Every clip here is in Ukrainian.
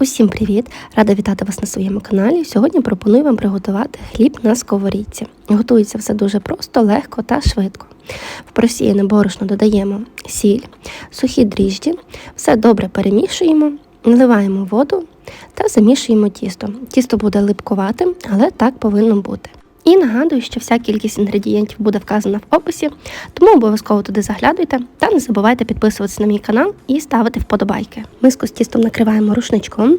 Усім привіт! Рада вітати вас на своєму каналі. Сьогодні пропоную вам приготувати хліб на сковорідці. Готується все дуже просто, легко та швидко. В просіяне борошно додаємо сіль, сухі дріжджі, все добре перемішуємо, наливаємо воду та замішуємо тісто. Тісто буде липкуватим, але так повинно бути. І нагадую, що вся кількість інгредієнтів буде вказана в описі, тому обов'язково туди заглядуйте та не забувайте підписуватися на мій канал і ставити вподобайки. Миску з тістом накриваємо рушничком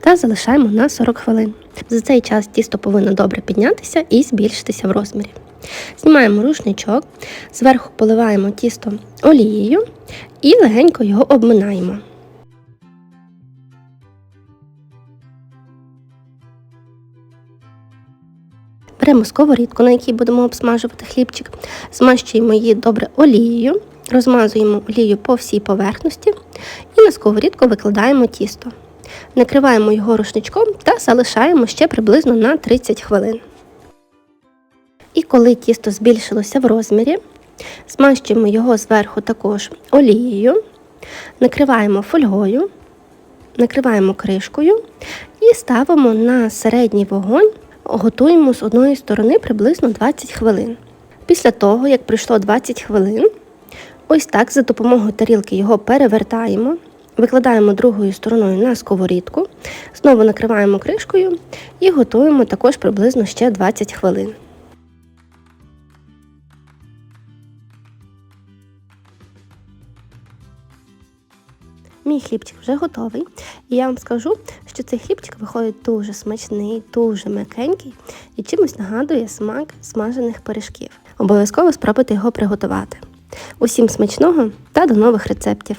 та залишаємо на 40 хвилин. За цей час тісто повинно добре піднятися і збільшитися в розмірі. Знімаємо рушничок, зверху поливаємо тісто олією і легенько його обминаємо. Беремо сковорідку, на якій будемо обсмажувати хлібчик, змащуємо її добре олією, розмазуємо олію по всій поверхності і на сковорідку викладаємо тісто. Накриваємо його рушничком та залишаємо ще приблизно на 30 хвилин. І коли тісто збільшилося в розмірі, змащуємо його зверху також олією, накриваємо фольгою, накриваємо кришкою і ставимо на середній вогонь готуємо з одної сторони приблизно 20 хвилин. Після того, як пройшло 20 хвилин, ось так за допомогою тарілки його перевертаємо, викладаємо другою стороною на сковорідку, знову накриваємо кришкою і готуємо також приблизно ще 20 хвилин. Мій хлібчик вже готовий, і я вам скажу, що цей хлібчик виходить дуже смачний, дуже м'якенький і чимось нагадує смак смажених пиріжків. Обов'язково спробуйте його приготувати. Усім смачного та до нових рецептів!